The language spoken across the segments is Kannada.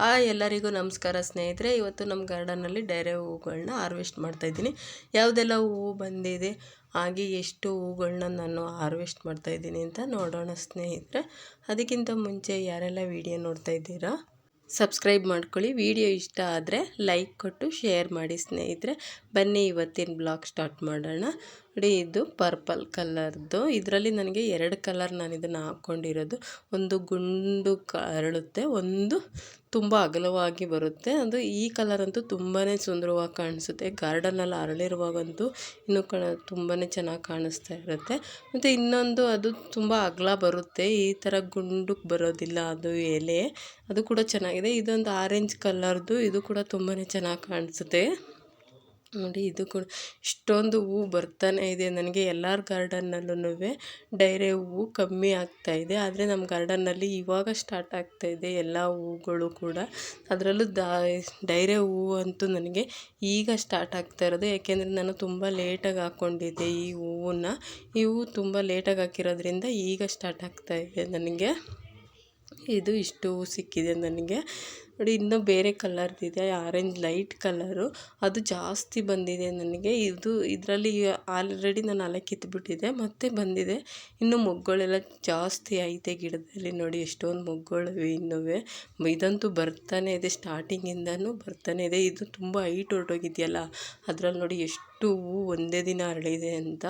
ಹಾಯ್ ಎಲ್ಲರಿಗೂ ನಮಸ್ಕಾರ ಸ್ನೇಹಿತರೆ. ಇವತ್ತು ನಮ್ಮ ಗಾರ್ಡನಲ್ಲಿ ಡೈರೆ ಹೂಗಳನ್ನ ಹಾರ್ವೆಸ್ಟ್ ಮಾಡ್ತಾಯಿದ್ದೀನಿ ಯಾವುದೆಲ್ಲ ಹೂವು ಬಂದಿದೆ, ಹಾಗೆ ಎಷ್ಟು ಹೂಗಳನ್ನ ನಾನು ಹಾರ್ವೆಸ್ಟ್ ಮಾಡ್ತಾಯಿದ್ದೀನಿ ಅಂತ ನೋಡೋಣ ಸ್ನೇಹಿತರೆ. ಅದಕ್ಕಿಂತ ಮುಂಚೆ ಯಾರೆಲ್ಲ ವಿಡಿಯೋ ನೋಡ್ತಾ ಇದ್ದೀರಾ, ಸಬ್ಸ್ಕ್ರೈಬ್ ಮಾಡ್ಕೊಳ್ಳಿ. ವಿಡಿಯೋ ಇಷ್ಟ ಆದರೆ ಲೈಕ್ ಕೊಟ್ಟು ಶೇರ್ ಮಾಡಿ ಸ್ನೇಹಿತರೆ. ಬನ್ನಿ ಇವತ್ತಿನ ಬ್ಲಾಗ್ ಸ್ಟಾರ್ಟ್ ಮಾಡೋಣ. ನೋಡಿ ಇದು ಪರ್ಪಲ್ ಕಲರ್ದು. ಇದರಲ್ಲಿ ನನಗೆ ಎರಡು ಕಲರ್ ನಾನು ಇದನ್ನು ಹಾಕ್ಕೊಂಡಿರೋದು. ಒಂದು ಗುಂಡು ಅರಳುತ್ತೆ, ಒಂದು ತುಂಬ ಅಗಲವಾಗಿ ಬರುತ್ತೆ. ಅದು ಈ ಕಲರ್ ಅಂತೂ ತುಂಬಾ ಸುಂದರವಾಗಿ ಕಾಣಿಸುತ್ತೆ. ಗಾರ್ಡನಲ್ಲಿ ಅರಳಿರುವಾಗಂತೂ ಇನ್ನೂ ಕಣ ತುಂಬಾ ಚೆನ್ನಾಗಿ ಕಾಣಿಸ್ತಾ ಇರುತ್ತೆ. ಮತ್ತು ಇನ್ನೊಂದು ಅದು ತುಂಬ ಅಗಲ ಬರುತ್ತೆ. ಈ ಥರ ಗುಂಡಕ್ಕೆ ಬರೋದಿಲ್ಲ ಅದು ಎಲೆ. ಅದು ಕೂಡ ಚೆನ್ನಾಗಿದೆ. ಇದೊಂದು ಆರೆಂಜ್ ಕಲರ್ದು. ಇದು ಕೂಡ ತುಂಬಾ ಚೆನ್ನಾಗಿ ಕಾಣಿಸುತ್ತೆ. ನೋಡಿ ಇದು ಕೂಡ ಇಷ್ಟೊಂದು ಹೂವು ಬರ್ತಾನೆ ಇದೆ. ನನಗೆ ಎಲ್ಲರ ಗಾರ್ಡನ್ನಲ್ಲೂ ಡೈರೆ ಹೂವು ಕಮ್ಮಿ ಆಗ್ತಾ ಇದೆ. ಆದರೆ ನಮ್ಮ ಗಾರ್ಡನ್ನಲ್ಲಿ ಇವಾಗ ಸ್ಟಾರ್ಟ್ ಆಗ್ತಾ ಇದೆ ಎಲ್ಲ ಹೂಗಳು ಕೂಡ. ಅದರಲ್ಲೂ ದಾ, ಡೈರೆ ಹೂವು ಅಂತೂ ನನಗೆ ಈಗ ಸ್ಟಾರ್ಟ್ ಆಗ್ತಾ ಇರೋದು. ಯಾಕೆಂದರೆ ನಾನು ತುಂಬ ಲೇಟಾಗಿ ಹಾಕ್ಕೊಂಡಿದ್ದೆ ಈ ಹೂವನ್ನ. ಈ ಹೂವು ತುಂಬ ಲೇಟಾಗಿ ಹಾಕಿರೋದ್ರಿಂದ ಈಗ ಸ್ಟಾರ್ಟ್ ಆಗ್ತಾ ಇದೆ ನನಗೆ. ಇದು ಇಷ್ಟು ಸಿಕ್ಕಿದೆ ನನಗೆ. ನೋಡಿ, ಇನ್ನೂ ಬೇರೆ ಕಲರ್ದಿದೆ ಆರೆಂಜ್ ಲೈಟ್ ಕಲರು ಅದು ಜಾಸ್ತಿ ಬಂದಿದೆ ನನಗೆ. ಇದು, ಇದರಲ್ಲಿ ಆಲ್ರೆಡಿ ನಾನು ಅಲೆ ಕಿತ್ಬಿಟ್ಟಿದೆ, ಮತ್ತೆ ಬಂದಿದೆ. ಇನ್ನು ಮೊಗ್ಗುಗಳೆಲ್ಲ ಜಾಸ್ತಿ ಐತೆ ಗಿಡದಲ್ಲಿ ನೋಡಿ, ಎಷ್ಟೊಂದು ಮೊಗ್ಗುಗಳು ಇನ್ನೂ ಇದಂತೂ ಬರ್ತಾನೆ ಇದೆ ಸ್ಟಾರ್ಟಿಂಗಿಂದನೂ ಬರ್ತಾನೆ ಇದೆ. ಇದು ತುಂಬ ಹೈಟ್ ಹೊರಟೋಗಿದೆಯಲ್ಲ, ಅದರಲ್ಲಿ ನೋಡಿ ಎಷ್ಟು ಹೂವು ಒಂದೇ ದಿನ ಅರಳಿದೆ ಅಂತ.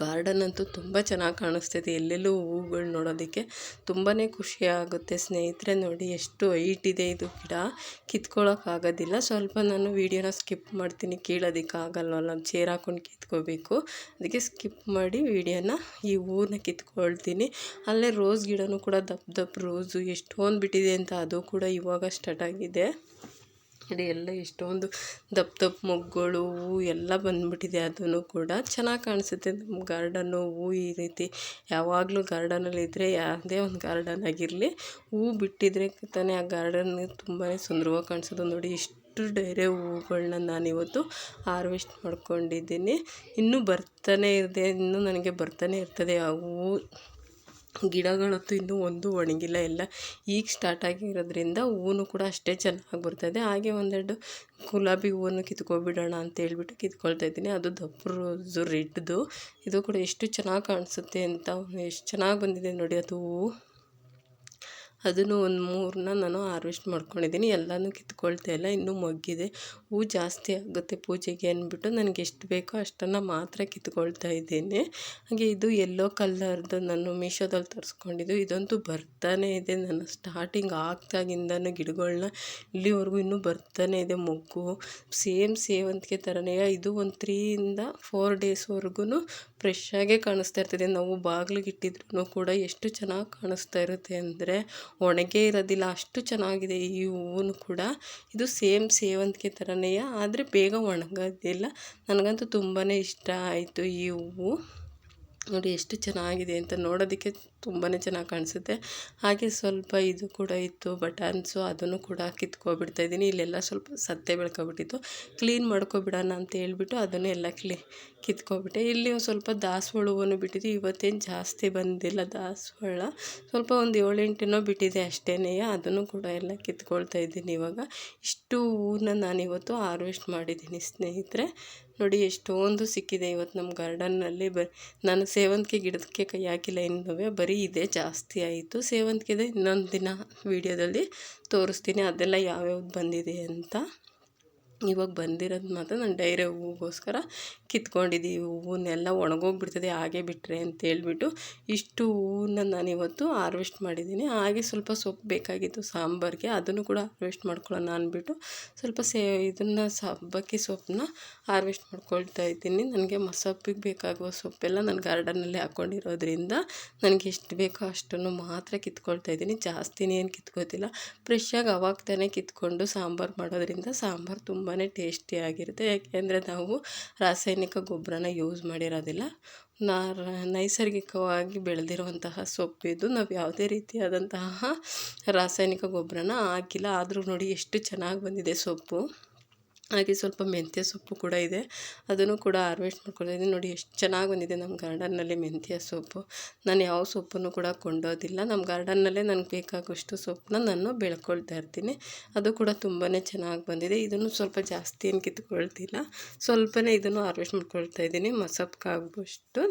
ಗಾರ್ಡನ್ ಅಂತೂ ತುಂಬ ಚೆನ್ನಾಗಿ ಕಾಣಿಸ್ತೈತೆ ಎಲ್ಲೆಲ್ಲೂ ಹೂಗಳು ನೋಡೋದಕ್ಕೆ ತುಂಬಾ ಖುಷಿ ಆಗುತ್ತೆ ಸ್ನೇಹಿತರೆ ನೋಡಿ ಎಷ್ಟು ಹೈಟ್ ಇದೆ ಇದು ಗಿಡ. ಕಿತ್ಕೊಳ್ಳೋಕ್ಕಾಗೋದಿಲ್ಲ ಸ್ವಲ್ಪ ನಾನು ವೀಡಿಯೋನ ಸ್ಕಿಪ್ ಮಾಡ್ತೀನಿ. ಕೀಳೋದಕ್ಕಾಗಲ್ವಲ್ಲ ಚೇರ್ ಹಾಕೊಂಡು ಕಿತ್ಕೋಬೇಕು. ಅದಕ್ಕೆ ಸ್ಕಿಪ್ ಮಾಡಿ ವೀಡಿಯೋನ ಈ ಹೂವನ್ನ ಕಿತ್ಕೊಳ್ತೀನಿ. ಅಲ್ಲೇ ರೋಸ್ ಗಿಡನೂ ಕೂಡ ದಪ್ಪ ದಪ್ಪ ರೋಸು ಎಷ್ಟೊಂದು ಬಿಟ್ಟಿದೆ ಅಂತ ಅದು ಕೂಡ ಇವಾಗ ಸ್ಟಾರ್ಟ್ ಆಗಿದೆ. ನೋಡಿ ಎಲ್ಲ ಎಷ್ಟೊಂದು ದಪ್ಪ ದಪ್ಪ ಮೊಗ್ಗುಗಳು ಹೂವು ಎಲ್ಲ ಬಂದ್ಬಿಟ್ಟಿದೆ ಅದನ್ನು ಕೂಡ ಚೆನ್ನಾಗಿ ಕಾಣಿಸುತ್ತೆ. ನಮ್ಮ ಗಾರ್ಡನ್ನು ಹೂವು ಈ ರೀತಿ ಯಾವಾಗಲೂ ಗಾರ್ಡನಲ್ಲಿ ಇದ್ದರೆ ಯಾವುದೇ ಒಂದು ಗಾರ್ಡನ್ ಆಗಿರಲಿ ಹೂವು ಬಿಟ್ಟಿದ್ರೆ ತಾನೇ ಆ ಗಾರ್ಡನ್ ತುಂಬಾ ಸುಂದರವಾಗಿ ಕಾಣಿಸೋದು ನೋಡಿ, ಇಷ್ಟು ಡೈರೆ ಹೂವುಗಳನ್ನ ನಾನಿವತ್ತು ಹಾರ್ವೆಸ್ಟ್ ಮಾಡ್ಕೊಂಡಿದ್ದೀನಿ. ಇನ್ನೂ ಬರ್ತಾನೆ ಇದೆ, ಇನ್ನೂ ನನಗೆ ಬರ್ತಾನೆ ಇರ್ತದೆ ಆ ಹೂವು ಗಿಡಗಳಂತೂ ಇನ್ನೂ ಒಂದು ಒಣಗಿಲ್ಲ ಎಲ್ಲ ಈಗ ಸ್ಟಾರ್ಟ್ ಆಗಿರೋದ್ರಿಂದ ಹೂವು ಕೂಡ ಅಷ್ಟೇ ಚೆನ್ನಾಗಿ ಬರ್ತದೆ ಹಾಗೆ ಒಂದೆರಡು ಗುಲಾಬಿ ಹೂವನ್ನು ಕಿತ್ಕೊಬಿಡೋಣ ಅಂತ ಹೇಳ್ಬಿಟ್ಟು ಕಿತ್ಕೊಳ್ತಾ ಇದ್ದೀನಿ. ಅದು ದಪ್ಪ ರೋಸು ರೆಡ್ದು. ಇದು ಕೂಡ ಎಷ್ಟು ಚೆನ್ನಾಗಿ ಕಾಣಿಸುತ್ತೆ ಅಂತ ಎಷ್ಟು ಚೆನ್ನಾಗಿ ಬಂದಿದೆ ನೋಡಿ ಅದು ಹೂವು ಅದನ್ನು ಒಂದು ಮೂರನ್ನ ನಾನು ಹಾರ್ವೆಸ್ಟ್ ಮಾಡ್ಕೊಂಡಿದ್ದೀನಿ. ಎಲ್ಲನೂ ಕಿತ್ಕೊಳ್ತಾ ಇಲ್ಲ, ಇನ್ನೂ ಮೊಗ್ಗಿದೆ. ಹೂ ಜಾಸ್ತಿ ಆಗುತ್ತೆ ಪೂಜೆಗೆ ಅಂದ್ಬಿಟ್ಟು ನನಗೆ ಎಷ್ಟು ಬೇಕೋ ಅಷ್ಟನ್ನು ಮಾತ್ರ ಕಿತ್ಕೊಳ್ತಾ ಇದ್ದೀನಿ. ಹಾಗೆ ಇದು ಎಲ್ಲೋ ಕಲರ್ದು ನಾನು ಮೀಶೋದಲ್ಲಿ ತರಿಸ್ಕೊಂಡಿದ್ದು. ಇದಂತೂ ಬರ್ತಾನೆ ಇದೆ. ನನ್ನ ಸ್ಟಾರ್ಟಿಂಗ್ ಆಗ್ದಾಗಿಂದನೂ ಗಿಡಗಳನ್ನ ಇಲ್ಲಿವರೆಗೂ ಇನ್ನೂ ಬರ್ತಾನೆ ಇದೆ ಮೊಗ್ಗು. ಸೇಮ್ ಸೇವಂತಿಗೆ ಥರನೇ ಇದು ಒಂದು ತ್ರೀಯಿಂದ ಫೋರ್ ಡೇಸ್ವರೆಗೂ ಫ್ರೆಶ್ಶಾಗೇ ಕಾಣಿಸ್ತಾ ಇರ್ತದೆ. ನಾವು ಬಾಗಿಲಿಗೆ ಇಟ್ಟಿದ್ರೂ ಕೂಡ ಎಷ್ಟು ಚೆನ್ನಾಗಿ ಕಾಣಿಸ್ತಾ ಇರುತ್ತೆ ಅಂದರೆ ಒಣಗೇ ಇರೋದಿಲ್ಲ, ಅಷ್ಟು ಚೆನ್ನಾಗಿದೆ ಈ ಹೂವು ಕೂಡ. ಇದು ಸೇಮ್ ಸೇವಂತಿಗೆ ಥರನೇ ಆದರೆ ಬೇಗ ಒಣಗೋದಿಲ್ಲ ನನಗಂತೂ ತುಂಬಾ ಇಷ್ಟ ಆಯಿತು ಈ ಹೂವು. ನೋಡಿ ಎಷ್ಟು ಚೆನ್ನಾಗಿದೆ ಅಂತ ನೋಡೋದಕ್ಕೆ ತುಂಬಾ ಚೆನ್ನಾಗಿ ಕಾಣಿಸುತ್ತೆ. ಹಾಗೆ ಸ್ವಲ್ಪ ಇದು ಕೂಡ ಇತ್ತು, ಬಟನ್ಸು ಅದನ್ನು ಕೂಡ ಕಿತ್ಕೊಬಿಡ್ತಾಯಿದ್ದೀನಿ ಇಲ್ಲೆಲ್ಲ ಸ್ವಲ್ಪ ಸತ್ತೆ ಬೆಳ್ಕೊಬಿಟ್ಟಿತ್ತು. ಕ್ಲೀನ್ ಮಾಡ್ಕೊಬಿಡೋಣ ಅಂತ ಹೇಳ್ಬಿಟ್ಟು ಅದನ್ನು ಎಲ್ಲ ಕ್ಲೀ, ಕಿತ್ಕೊಬಿಟ್ಟೆ. ಇಲ್ಲಿ ಒಂದು ಸ್ವಲ್ಪ ದಾಸವಾಳ ಹೂವನ್ನು ಬಿಟ್ಟಿದ್ದು ಇವತ್ತೇನು ಜಾಸ್ತಿ ಬಂದಿಲ್ಲ ದಾಸವಾಳ. ಸ್ವಲ್ಪ ಒಂದು ಏಳೆಂಟನೋ ಬಿಟ್ಟಿದೆ ಅಷ್ಟೇ ಅದನ್ನು ಕೂಡ ಎಲ್ಲ ಕಿತ್ಕೊಳ್ತಾ ಇದ್ದೀನಿ ಇವಾಗ. ಇಷ್ಟು ಹೂವನ್ನ ನಾನಿವತ್ತು ಹಾರ್ವೆಸ್ಟ್ ಮಾಡಿದ್ದೀನಿ ಸ್ನೇಹಿತರೆ. ನೋಡಿ, ಎಷ್ಟೊಂದು ಸಿಕ್ಕಿದೆ ಇವತ್ತು ನಮ್ಮ ಗಾರ್ಡನ್ನಲ್ಲಿ. ಬ, ನಾನು ಸೇವಂತಿಗೆ ಗಿಡಕ್ಕೆ ಕೈ ಹಾಕಿಲ್ಲ ಇನ್ನೂ ಬರೀ ಇದೆ ಜಾಸ್ತಿ ಆಯಿತು. ಸೇವಂತಿಗೆದೆ ಇನ್ನೊಂದು ದಿನ ವೀಡಿಯೋದಲ್ಲಿ ತೋರಿಸ್ತೀನಿ, ಅದೆಲ್ಲ ಯಾವ್ಯಾವ್ದು ಬಂದಿದೆ ಅಂತ. ಇವಾಗ ಬಂದಿರೋದು ಮಾತ್ರ ನಾನು ಡೈರೆ ಹೂವಿಗೋಸ್ಕರ ಕಿತ್ಕೊಂಡಿದ್ದೀವಿ ಹೂವನ್ನೆಲ್ಲ ಒಣಗೋಗ್ಬಿಡ್ತದೆ, ಹಾಗೆ ಬಿಟ್ಟರೆ ಅಂತ ಹೇಳ್ಬಿಟ್ಟು ಇಷ್ಟು ಹೂವನ್ನ ನಾನಿವತ್ತು ಹಾರ್ವೆಸ್ಟ್ ಮಾಡಿದ್ದೀನಿ. ಹಾಗೆ ಸ್ವಲ್ಪ ಸೊಪ್ಪು ಬೇಕಾಗಿತ್ತು, ಸಾಂಬಾರಿಗೆ. ಅದನ್ನು ಕೂಡ ಹಾರ್ವೆಸ್ಟ್ ಮಾಡ್ಕೊಳ್ಳೋಣ ಅಂದ್ಬಿಟ್ಟು ಸ್ವಲ್ಪ ಸೇ, ಇದನ್ನು ಸಬ್ಬಕ್ಕಿ ಸೊಪ್ಪನ್ನ ಹಾರ್ವೆಸ್ಟ್ ಮಾಡ್ಕೊಳ್ತಾ ಇದ್ದೀನಿ. ನನಗೆ ಮಸೊಪ್ಪಿಗೆ ಬೇಕಾಗುವ ಸೊಪ್ಪೆಲ್ಲ ನಾನು ಗಾರ್ಡನಲ್ಲಿ ಹಾಕ್ಕೊಂಡಿರೋದ್ರಿಂದ ನನಗೆ ಎಷ್ಟು ಬೇಕೋ ಅಷ್ಟನ್ನು ಮಾತ್ರ ಕಿತ್ಕೊಳ್ತಾ ಇದ್ದೀನಿ. ಜಾಸ್ತಿನೇ ಏನು ಕಿತ್ಕೋತಿಲ್ಲ. ಫ್ರೆಶ್ಶಾಗಿ ಅವಾಗ ತಾನೇ ಕಿತ್ಕೊಂಡು ಸಾಂಬಾರು ಮಾಡೋದ್ರಿಂದ ಸಾಂಬಾರು ತುಂಬಾ ಟೇಸ್ಟಿಯಾಗಿರುತ್ತೆ ಯಾಕೆಂದರೆ ನಾವು ರಾಸಾಯನಿಕ ಗೊಬ್ಬರನ ಯೂಸ್ ಮಾಡಿರೋದಿಲ್ಲ. ನಾ ನೈಸರ್ಗಿಕವಾಗಿ ಬೆಳೆದಿರುವಂತಹ ಸೊಪ್ಪಿದ್ದು ನಾವು ಯಾವುದೇ ರೀತಿಯಾದಂತಹ ರಾಸಾಯನಿಕ ಗೊಬ್ಬರನ ಹಾಕಿಲ್ಲ. ಆದರೂ ನೋಡಿ ಎಷ್ಟು ಚೆನ್ನಾಗಿ ಬಂದಿದೆ ಸೊಪ್ಪು. ಹಾಗೆ ಸ್ವಲ್ಪ ಮೆಂತ್ಯ ಸೊಪ್ಪು ಕೂಡ ಇದೆ. ಅದನ್ನು ಕೂಡ ಹಾರ್ವೆಸ್ಟ್ ಮಾಡ್ಕೊಂಡಿದ್ದೀನಿ ನೋಡಿ, ಎಷ್ಟು ಚೆನ್ನಾಗಿ ಬಂದಿದೆ ನಮ್ಮ ಗಾರ್ಡನ್ನಲ್ಲಿ ಮೆಂತ್ಯ ಸೊಪ್ಪು. ನಾನು ಯಾವ ಸೊಪ್ಪನ್ನು ಕೂಡ ಕೊಂಡೋದಿಲ್ಲ. ನಮ್ಮ ಗಾರ್ಡನ್ನಲ್ಲೇ ನನಗೆ ಬೇಕಾಗುವಷ್ಟು ಸೊಪ್ಪನ್ನ ನಾನು ಬೆಳ್ಕೊಳ್ತಾ ಇರ್ತೀನಿ. ಅದು ಕೂಡ ತುಂಬಾ ಚೆನ್ನಾಗಿ ಬಂದಿದೆ. ಇದನ್ನು ಸ್ವಲ್ಪ ಜಾಸ್ತಿ ಏನು ಕಿತ್ಕೊಳ್ತಿಲ್ಲ. ಸ್ವಲ್ಪನೇ ಇದನ್ನು ಹಾರ್ವೆಸ್ಟ್ ಮಾಡ್ಕೊಳ್ತಾ ಇದ್ದೀನಿ. ಮಸಪ್ಕಾಗುವಷ್ಟು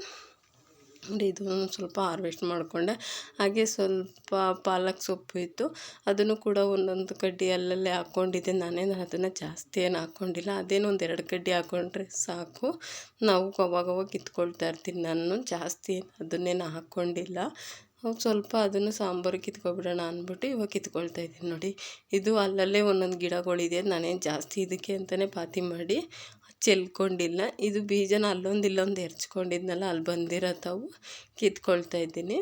ನೋಡಿ ಇದು ಸ್ವಲ್ಪ ಹಾರ್ವೆಸ್ಟ್ ಮಾಡಿಕೊಂಡೆ. ಹಾಗೆ ಸ್ವಲ್ಪ ಪಾಲಕ್ ಸೊಪ್ಪು ಇತ್ತು. ಅದನ್ನು ಕೂಡ ಒಂದೊಂದು ಕಡ್ಡಿ ಅಲ್ಲಲ್ಲೇ ಹಾಕ್ಕೊಂಡಿದ್ದೆ ನಾನೇನು ಅದನ್ನು ಜಾಸ್ತಿ ಏನು ಹಾಕ್ಕೊಂಡಿಲ್ಲ ಅದೇನು ಒಂದು ಎರಡು ಕಡ್ಡಿ ಹಾಕ್ಕೊಂಡ್ರೆ ಸಾಕು. ನಾವು ಅವಾಗವಾಗ ಕಿತ್ಕೊಳ್ತಾ ಇರ್ತೀನಿ. ನಾನು ಜಾಸ್ತಿ ಅದನ್ನೇನು ಹಾಕ್ಕೊಂಡಿಲ್ಲ ಸ್ವಲ್ಪ ಅದನ್ನು ಸಾಂಬಾರು ಕಿತ್ಕೊಬಿಡೋಣ ಅಂದ್ಬಿಟ್ಟು ಇವಾಗ ಕಿತ್ಕೊಳ್ತಾ ಇದ್ದೀನಿ ನೋಡಿ. ಇದು ಅಲ್ಲಲ್ಲೇ ಒಂದೊಂದು ಗಿಡಗಳಿದೆ. ನಾನೇನು ಜಾಸ್ತಿ ಇದಕ್ಕೆ ಅಂತಲೇ ಪಾತಿ ಮಾಡಿ ಚೆಲ್ಕೊಂಡಿಲ್ಲ. ಇದು ಬೀಜನ ಅಲ್ಲೊಂದು ಇಲ್ಲೊಂದು ಎರ್ಚ್ಕೊಂಡಿದ್ನಲ್ಲ ಅಲ್ಲಿ ಬಂದಿರತ್ತವು ಕಿತ್ಕೊಳ್ತಾ ಇದ್ದೀನಿ.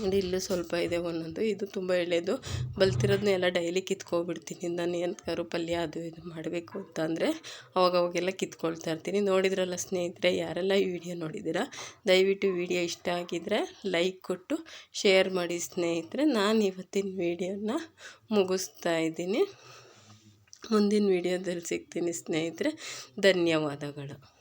ನೋಡಿ, ಇಲ್ಲೂ ಸ್ವಲ್ಪ ಇದೆ ಒಂದೊಂದು. ಇದು ತುಂಬ ಎಳೆದು ಬಲ್ತಿರೋದನ್ನ ಎಲ್ಲ ಡೈಲಿ ಕಿತ್ಕೊಬಿಡ್ತೀನಿ. ನಾನು ಎಂತಕಾರು ಪಲ್ಯ ಅದು ಇದು ಮಾಡಬೇಕು ಅಂತ ಅಂದರೆ ಅವಾಗವಾಗೆಲ್ಲ ಕಿತ್ಕೊಳ್ತಾ ಇರ್ತೀನಿ. ನೋಡಿದ್ರಲ್ಲ ಸ್ನೇಹಿತರೆ, ಯಾರೆಲ್ಲ ಈ ವಿಡಿಯೋ ನೋಡಿದ್ದೀರಾ, ದಯವಿಟ್ಟು ವಿಡಿಯೋ ಇಷ್ಟ ಆಗಿದ್ದರೆ ಲೈಕ್ ಕೊಟ್ಟು ಶೇರ್ ಮಾಡಿ ಸ್ನೇಹಿತರೆ. ನಾನು ಇವತ್ತಿನ ವಿಡಿಯೋನ ಮುಗಿಸ್ತಾ ಇದ್ದೀನಿ. ಮುಂದಿನ ವೀಡಿಯೋದಲ್ಲಿ ಸಿಗ್ತೀನಿ ಸ್ನೇಹಿತರೆ ಧನ್ಯವಾದಗಳು.